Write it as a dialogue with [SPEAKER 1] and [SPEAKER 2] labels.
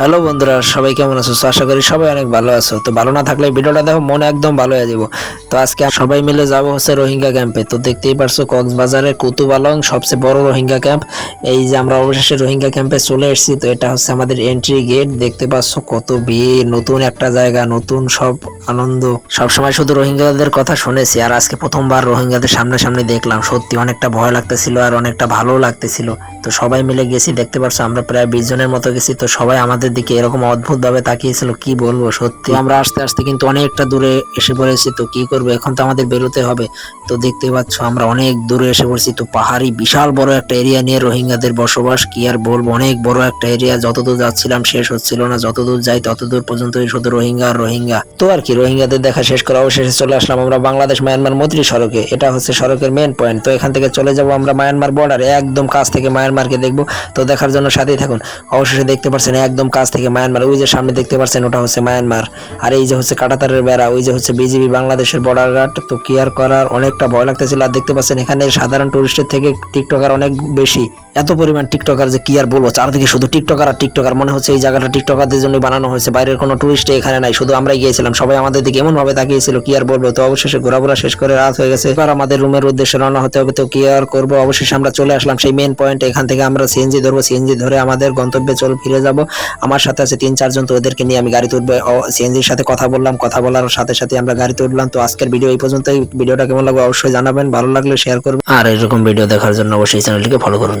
[SPEAKER 1] Hello বন্ধুরা, সবাই কেমন আছো? আশা করি সবাই অনেক ভালো আছো। তো ভালো না থাকলে ভিডিওটা দেখো, মনে একদম ভালো হয়ে যাব। তো আজকে সবাই মিলে যাব হচ্ছে রোহিঙ্গা ক্যাম্পে তো দেখতেই পারছ, কক্সবাজারের কুতুবালং সবচেয়ে বড় রোহিঙ্গা ক্যাম্প এই যে আমরা অবশেষে রোহিঙ্গা ক্যাম্পে চলে এসেছি, তো এটা হচ্ছে আমাদের এন্ট্রি গেট দেখতে পাচ্ছ কত ভিড়, নতুন একটা জায়গা, নতুন সব আনন্দ। সবসময় শুধু রোহিঙ্গাদের কথা শুনেছি, আর আজকে প্রথমবার রোহিঙ্গাদের সামনাসামনি দেখলাম। সত্যি অনেকটা ভয় লাগতেছিল আর অনেকটা ভালো লাগতেছিল। তো সবাই মিলে গেছি, দেখতে পারছ আমরা প্রায় বিশ জনের মতো গেছি। তো সবাই আমাদের দিকে এরকম অদ্ভুত ভাবে তাকিয়েছিল, কি বলব সত্যি? আমরা আস্তে আস্তে কিন্তু অনেকটা দূরে এসে পড়েছি, তো কি করব? এখন তো আমাদের বেরোতে হবে। তো দেখতে পাচ্ছ, আমরা অনেক দূরে এসে পড়ছি, তো পাহাড়ি বিশাল বড় একটা এরিয়া নিয়ে রোহিঙ্গাদের বসবাস, কি আর বলব? অনেক বড় একটা এরিয়া, যতদূর যাচ্ছিলাম শেষ হচ্ছিল না, যতদূর যাই ততদূর পর্যন্তই শুধু রোহিঙ্গা আর রোহিঙ্গা। তো আর কি, রোহিঙ্গাদের দেখা শেষ করে অবশেষে চলে আসলাম আমরা বাংলাদেশ মায়ানমার মৈত্রী সড়কে। এটা হচ্ছে সড়কের মেন পয়েন্ট তো এখান থেকে চলে যাব আমরা মায়ানমার বর্ডারে একদম কাছ থেকে মায়ানমারকে দেখব। তো দেখার জন্য সাথেই থাকুন। অবশেষে দেখতে পাচ্ছেন, একদম কাছ থেকে মায়ানমার, ওই যে সামনে দেখতে পাচ্ছেন, ওটা হচ্ছে মায়ানমার। আর এই যে হচ্ছে কাটাতারের বেড়া, ওই যে হচ্ছে বিজিবি বাংলাদেশের বর্ডার গার্ড তো কেয়ার করার অনেকটা ভয় লাগতেছিল। আর দেখতে পাচ্ছেন, এখানে সাধারণ টুরিস্টের থেকে টিকটকার অনেক বেশি। এত পরিমাণ টিকটকার যে কি আর বলব, চারদিকে শুধু টিকটকার আর টিকটকার মনে হচ্ছে এই জায়গাটা টিকটকারদের জন্য বানানো হয়েছে, বাইরের কোনো টুরিস্ট এখানে নাই। শুধু আমরা গিয়েছিলাম, সবাই আমাদের দিকে এমন ভাবে তাকিয়েছিল, কি আর বলব। তো অবশেষে ঘোরাফোরা শেষ করে রাত হয়ে গেছে। এবার আমাদের রুমের উদ্দেশ্যে রওনা হতে হবে, তো কি আর করব। অবশেষে আমরা চলে আসলাম সেই মেন পয়েন্ট এখান থেকে আমরা সিএনজি ধরবো। সিএনজি ধরে আমাদের গন্তব্যে চল, ফিরে যাব। আমার সাথে আছে তিন, চারজন, তো ওদেরকে নিয়ে আমি গাড়ি তুলবো। সিএনজির সাথে কথা বললাম, কথা বলার সাথে সাথে আমরা গাড়ি তুললাম। তো আজকের ভিডিও এই পর্যন্তই। ভিডিওটা কেমন লাগবে অবশ্যই জানাবেন, ভালো লাগলে শেয়ার করবেন। আর এরকম ভিডিও দেখার জন্য অবশ্যই চ্যানেলটিকে ফলো করুন।